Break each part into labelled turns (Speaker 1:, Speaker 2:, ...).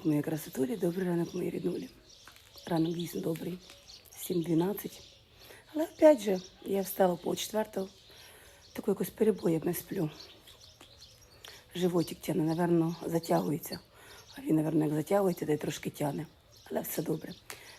Speaker 1: ранок, мої красотулі, добрий ранок, мої ріднулі. Ранок дійсно добрий, 7.12. Але опять же, я встала по четвертого, таку якось перебоєм не сплю. Животик тяне, напевно, затягується. А він, напевно, як затягується, то й трошки тяне. Але все добре.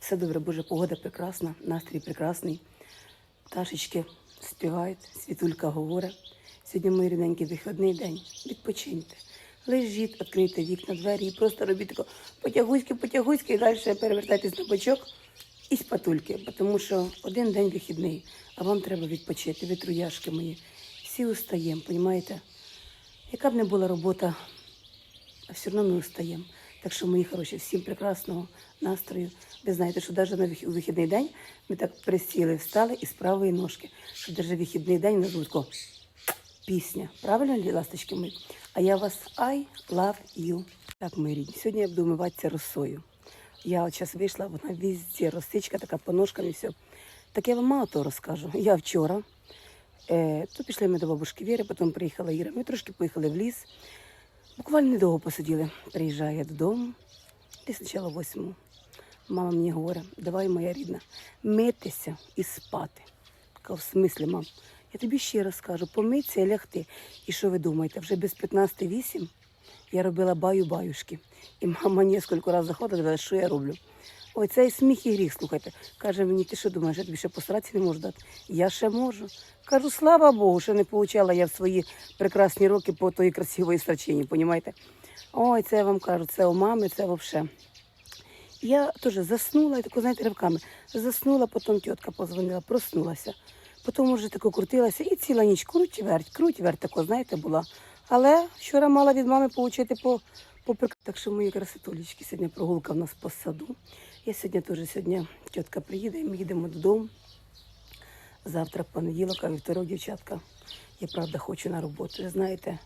Speaker 1: Все добре, Боже, погода прекрасна, настрій прекрасний. Пташечки співають, світулька говорить. Сьогодні мій рідненький вихідний день. Відпочиньте. Лежіть, відкрийте вікна, двері і просто робіть тако потягуськи, потягуськи і далі перевертайтесь на бочок і спатульки, тому що один день вихідний, а вам треба відпочити. Ви труяшки мої. Всі устаємо, розумієте? Яка б не була робота, а все одно ми устаємо. Так що, мої хороші, всім прекрасного настрою. Ви знаєте, що навіть на вихідний день ми так присіли, встали і з правої ножки. Що навіть вихідний день буде тако пісня. Правильно, ласточки мої? А я вас I love you. Так, мої рідні. Сьогодні я буду вмиватися росою. Я от зараз вийшла, вона везде росичка, така по ножкам і все. Так я вам мало того розкажу. Я вчора, е, то пішли ми до бабушки Віри, потім приїхала Іра. Ми трошки поїхали в ліс. Буквально недовго посиділи. Приїжджаю я додому, десь спочатку восьму. Мама мені говорить, давай, моя рідна, митися і спати. Кажу, в смислі, мам, я тобі ще раз кажу, помитися і лягти. І що ви думаєте, вже без 15-8 я робила баю-баюшки. І мама нескільки разів заходила, що я роблю. Ой, цей сміх і гріх, слухайте. Каже мені, ти що думаєш, я тобі ще посратися не можу дати? Я ще можу. Кажу, слава Богу, що не получала я в свої прекрасні роки по тої красивої срачині, понімаєте? Ой, це я вам кажу, це у мами, це взагалі. Я теж заснула, і тако, знаєте, ривками. Заснула, потім тітка позвонила, проснулася. Потім вже тако крутилася і ціла ніч круть верть, круть верть, тако, знаєте, була. Але вчора мала від мами отримати по, по Так що мої красотулечки, сьогодні прогулка в нас по саду. Я сьогодні теж сьогодні тітка приїде, і ми їдемо додому. Завтра понеділок, а вівторок, дівчатка. Я правда хочу на роботу. Ви знаєте,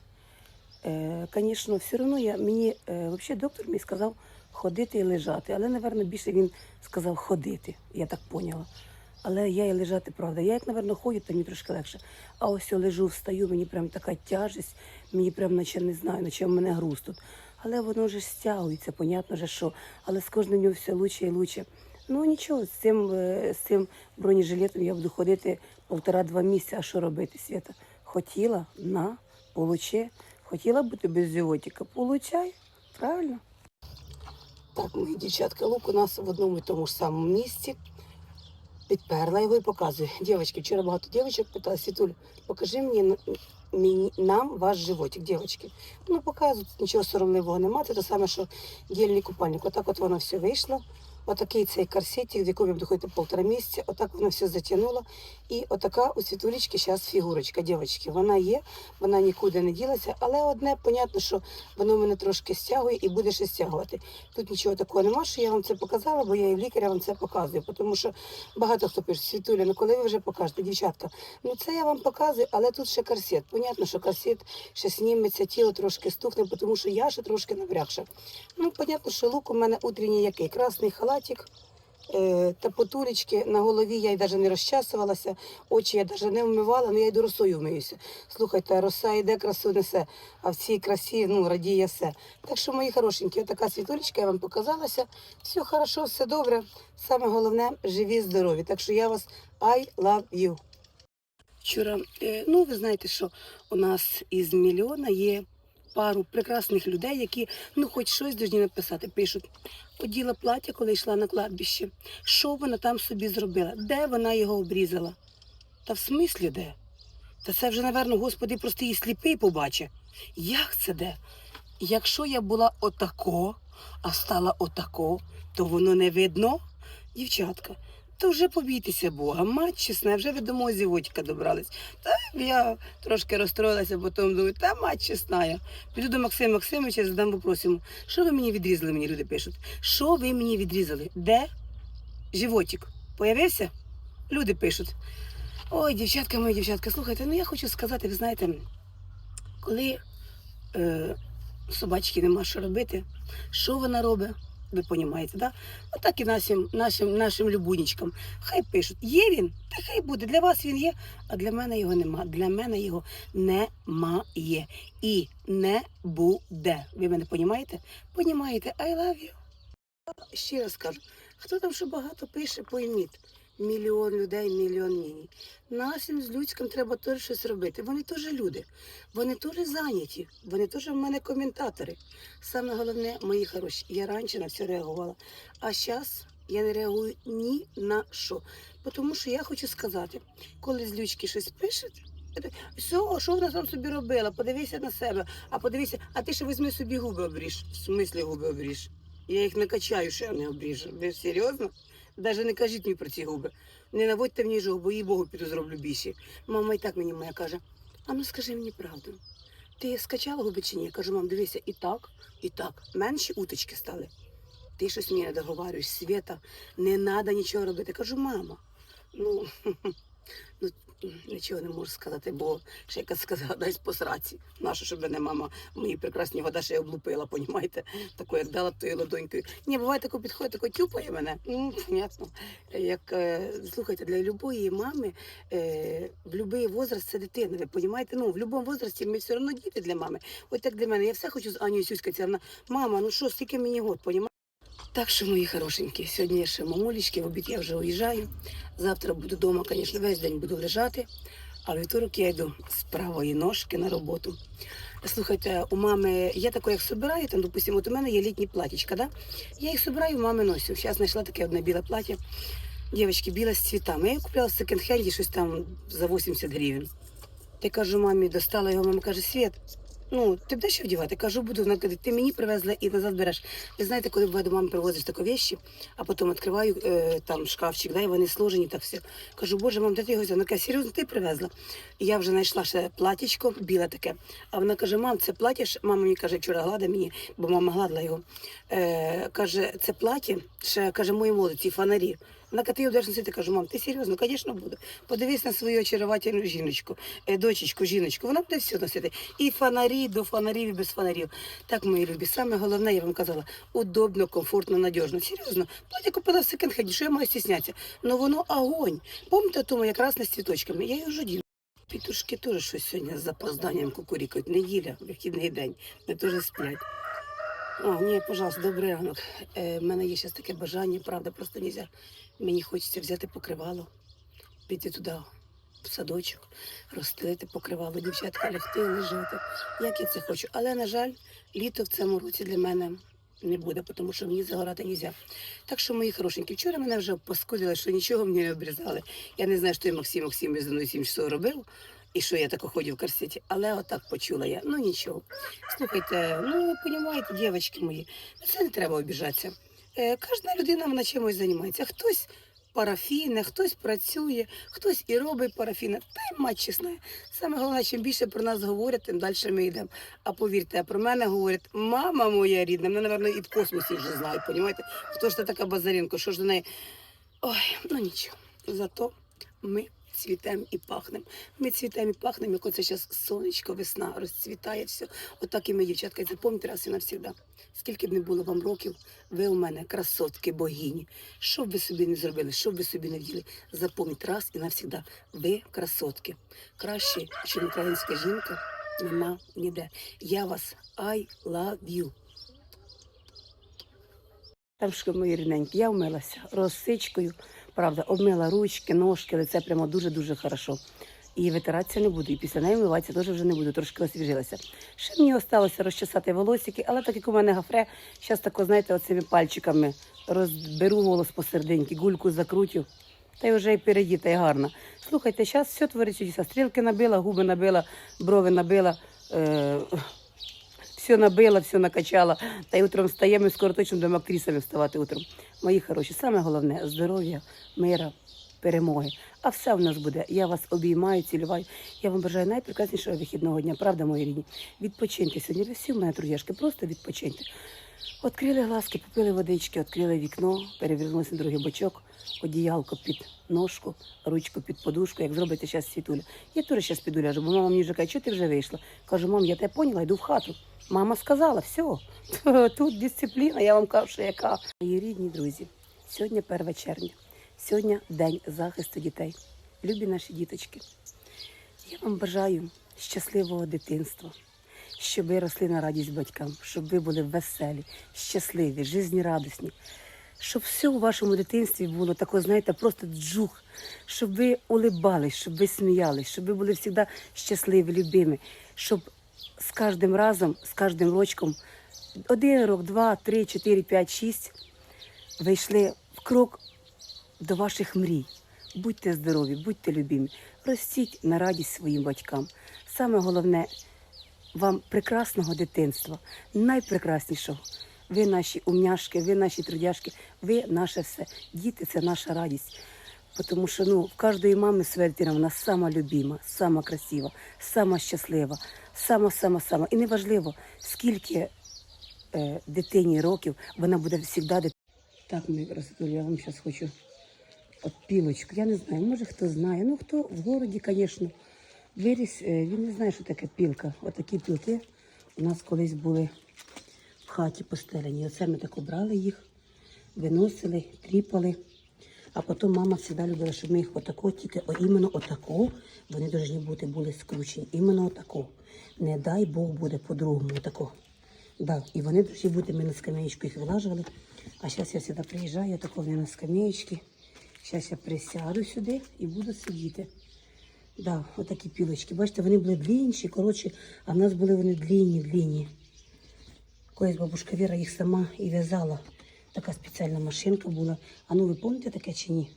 Speaker 1: Е, Звісно, все одно я мені е, взагалі доктор мені сказав ходити і лежати. Але, напевно, більше він сказав ходити, я так поняла. Але я і лежати, правда. Я як, напевно, ходжу, то мені трошки легше. А ось я лежу, встаю, мені прям така тяжесть, мені прям наче не знаю, наче в мене груз тут. Але воно вже стягується, понятно же, що. Але з кожним днем все лучше і лучше. Ну нічого, з цим, е, з цим бронежилетом я буду ходити півтора-два місяці. А що робити, Свята? Хотіла на, получи. Хотіла бути без животика. Получай, правильно? Так, мої дівчатка, лук у нас в одному і тому ж самому місці. Підперла його і показує. Дівчатки, вчора багато дівчаток питали, Світуль, покажи мені, мені нам ваш животик, дівчатки. Ну, показують, нічого соромливого немає. Це те саме, що дільний купальник. Отак от воно все вийшло. Отакий цей корсетик, в якому я буду ходити півтора місяця, отак воно все затягнуло. І отака у світулечки зараз фігурочка, дівчатки. Вона є, вона нікуди не ділася, але одне, понятно, що воно мене трошки стягує і буде ще стягувати. Тут нічого такого немає, що я вам це показала, бо я і лікаря вам це показую. Тому що багато хто пише, Світуля, ну коли ви вже покажете, дівчатка, ну це я вам показую, але тут ще корсет. Понятно, що корсет ще зніметься, тіло трошки стухне, тому що я ще трошки набрякша. Ну, понятно, що лук у мене утренній який? Красний халатик. е, Та потулечки на голові я й навіть не розчасувалася, очі я навіть не вмивала, але я йду росою вмиюся. Слухайте, роса йде, красу несе, а в цій красі ну, радіє все. Так що, мої хорошенькі, така світулечка, я вам показалася. Все хорошо, все добре. Саме головне живі, здорові. Так що я вас I love you. Вчора, е, ну ви знаєте, що у нас із мільйона є пару прекрасних людей, які ну хоч щось повинні написати. Пишуть, оділа плаття, коли йшла на кладбище. Що вона там собі зробила? Де вона його обрізала? Та в смислі де? Та це вже, напевно, господи, просто її сліпий побачить. Як це де? Якщо я була отако, а стала отако, то воно не видно, дівчатка. То вже побійтеся Бога, мать чесна, вже ви до мого зівотика добрались. Та я трошки розстроїлася, потім думаю, та мать чесна я. Піду до Максима Максимовича, задам вопрос що ви мені відрізали, мені люди пишуть. Що ви мені відрізали? Де животик? Появився? Люди пишуть. Ой, дівчатка мої, дівчатка, слухайте, ну я хочу сказати, ви знаєте, коли е, собачки нема що робити, що вона робить? Ви розумієте, да? Отак і нашим, нашим, нашим любунічкам. Хай пишуть, є він, та хай буде. Для вас він є, а для мене його нема. Для мене його немає. І не буде. Ви мене розумієте? Понімаєте? I love you. Ще раз кажу, хто там що багато пише, пойміть. Мільйон людей, мільйон ні. Нашим з людським треба теж щось робити. Вони теж люди, вони теж зайняті, вони теж в мене коментатори. Саме головне, мої хороші, я раніше на все реагувала. А зараз я не реагую ні на що. Тому що я хочу сказати, коли з лючки щось пишуть, все, що вона там собі робила? Подивися на себе, а подивися, а ти ще візьми собі губи обріж. В смислі губи обріж? Я їх не качаю, що я не обріжу. Ви серйозно? Навіть не кажіть мені про ці губи. Не наводьте мені жого, бо їй Богу піду зроблю більші. Мама і так мені моя каже: а ну скажи мені правду. Ти скачала губи чи ні? Я кажу, мам, дивися, і так, і так. Менші уточки стали. Ти щось мені не договарюєш, Свята, не треба нічого робити. Кажу, мама, ну, ну нічого не можу сказати, бо ще яка сказала, дай посраці. Наша, щоб мене мама мої прекрасні вода ще й облупила, понімаєте? Таку, як дала тою ладонькою. Ні, буває тако підходить, тако тюпає мене. Ну, понятно. Як, е, слухайте, для любої мами е, в будь-який возраст це дитина. Ви розумієте? Ну, в будь-якому возрасті ми все одно діти для мами. От так для мене. Я все хочу з Анією сюськатися. Вона, мама, ну що, скільки мені год, понімаєте? Так що, мої хорошенькі, сьогодні ще мамулечки, в обід я вже уїжджаю. Завтра буду вдома, звісно, весь день буду лежати, а вівторок я йду з правої ножки на роботу. Слухайте, у мами, я таке, як собираю, там, допустимо, от у мене є літні платічка, да? я їх собираю, мами носю. Зараз знайшла таке одне біле плаття. Дівчатки, біле з цвітами. Я його купила в секонд-хенді щось там за 80 гривень. Я кажу, мамі, достала його, мама каже, Світ, ну, ти будеш що вдівати? Кажу, буду. Вона ти мені привезла і назад береш. Ви знаєте, коли буває до мами привозиш такі вещі, а потім відкриваю е, там шкафчик, да, і вони сложені так все. Кажу, боже, мам, де ти його взяла? Вона каже, серйозно, ти привезла? І я вже знайшла ще платічко, біле таке. А вона каже, мам, це плаття, ж- мама мені каже, вчора гладила мені, бо мама гладила його. Е, каже, це плаття, ще каже, мої молодці, фонарі. Вона каже, ти його носити. Кажу, мам, ти серйозно? Звісно, буду. Подивись на свою очаровательну жіночку, е, дочечку, жіночку. Вона буде все носити. І фонарі до фонарів, і без фонарів. Так, мої любі. Саме головне, я вам казала, удобно, комфортно, надіжно. Серйозно. Плаття купила в секонд-хенді, що я маю стіснятися? Ну воно огонь. Пам'ятаєте, тому якраз не з цвіточками. Я його жоділа. Пітушки теж щось сьогодні з запозданням кукурікають. Неділя, вихідний день. Вони теж сплять. А, ні, пожалуйста, добрий ранок. Е, в мене є зараз таке бажання, правда, просто нельзя. Мені хочеться взяти покривало, піти туди, в садочок, розстелити покривало, дівчатка лягти, лежати. Як я це хочу. Але, на жаль, літо в цьому році для мене не буде, тому що мені загорати можна. Так що, мої хорошенькі, вчора мене вже поскудили, що нічого мені не обрізали. Я не знаю, що і Максим Максимович зі мною 7 часов робив. І що я тако ходив в корсеті, але отак почула я. Ну нічого. Слухайте, ну ви розумієте, дівчатки мої, це не треба обіжатися. Е, кожна людина вона чимось займається. Хтось парафіне, хтось працює, хтось і робить парафіне. Та й мать чесна. Саме головне, чим більше про нас говорять, тим далі ми йдемо. А повірте, а про мене говорять, мама моя рідна, мене, напевно, і в космосі вже знають, розумієте? Хто ж це така Базаренко, що ж до неї? Ой, ну нічого. Зато ми цвітемо і пахнемо. Ми цвітемо і пахнемо, як оце зараз сонечко, весна, розцвітає все. Отак і ми, дівчатка, і запам'ятайте раз і навсігда. Скільки б не було вам років, ви у мене красотки, богині. Що б ви собі не зробили, що б ви собі не вділи, запам'ятайте раз і навсігда. Ви красотки. Краще, ніж українська жінка, нема ніде. Я вас I love you. Там що мої рідненькі, я вмилася росичкою, правда, обмила ручки, ножки, лице прямо дуже-дуже хорошо. І витиратися не буду, і після неї вмиватися теж вже не буду, трошки освіжилася. Ще мені залишилося розчесати волосики, але так як у мене гафре, зараз тако, знаєте, оцими пальчиками розберу голос посерединки, гульку закрутю, та й вже і передіта, і гарно. Слухайте, зараз все творить чудеса. Стрілки набила, губи набила, брови набила. Е- все набила, все накачала. Та й утром встаємо і скоро точно будемо актрисами вставати утром. Мої хороші, саме головне здоров'я, мира, перемоги. А все в нас буде. Я вас обіймаю, цілюваю. Я вам бажаю найпрекраснішого вихідного дня. Правда, мої рідні? Відпочиньте сьогодні. Ви всі в мене трудяшки, просто відпочиньте. Открили глазки, попили водички, відкрили вікно, перевернулися на другий бочок, одіялко під ножку, ручку під подушку, як зробите зараз світуля. Я теж зараз піду ляжу, бо мама мені вже каже, що ти вже вийшла. Кажу, мам, я тебе поняла, йду в хату. Мама сказала, все, тут дисципліна, я вам кажу, що яка. Мої рідні друзі, сьогодні 1 червня, сьогодні День захисту дітей. Любі наші діточки. Я вам бажаю щасливого дитинства, щоб ви росли на радість батькам, щоб ви були веселі, щасливі, жизнерадісні, щоб все у вашому дитинстві було тако, знаєте, просто джух, щоб ви улибались, щоб ви сміялись, щоб ви були завжди щасливі, любимі, щоб з кожним разом, з кожним рочком, один рок, два, три, чотири, п'ять, шість, ви йшли в крок до ваших мрій. Будьте здорові, будьте любімі, ростіть на радість своїм батькам. Саме головне вам прекрасного дитинства, найпрекраснішого. Ви наші умняшки, ви наші трудяшки, ви наше все. Діти це наша радість. Тому що ну, в кожної мами своя вона сама любима, сама красива, сама щаслива, сама, сама, сама. І неважливо, скільки е, дитині років, вона буде завжди дитиною. Так, мої красотулі, я вам зараз хочу от пілочку. Я не знаю, може хто знає. Ну хто в городі, звісно, виріс, е, він не знає, що таке пілка. Отакі пілки у нас колись були в хаті постелені. Оце ми так обрали їх, виносили, тріпали. А потім мама завжди любила, щоб ми їх отако, тільки о, іменно отако, вони повинні бути були скручені. Іменно отако. Не дай Бог буде по-другому отако. Да, і вони повинні бути, ми на скамеєчку їх вилажували. А зараз я сюди приїжджаю, я тако на скамеєчки. Зараз я присяду сюди і буду сидіти. Да, отакі пілочки. Бачите, вони були длінші, коротші, а в нас були вони длінні, длінні. Колись бабушка Віра їх сама і в'язала. Така спеціальна машинка була. А ну ви пам'ятаєте таке чи ні?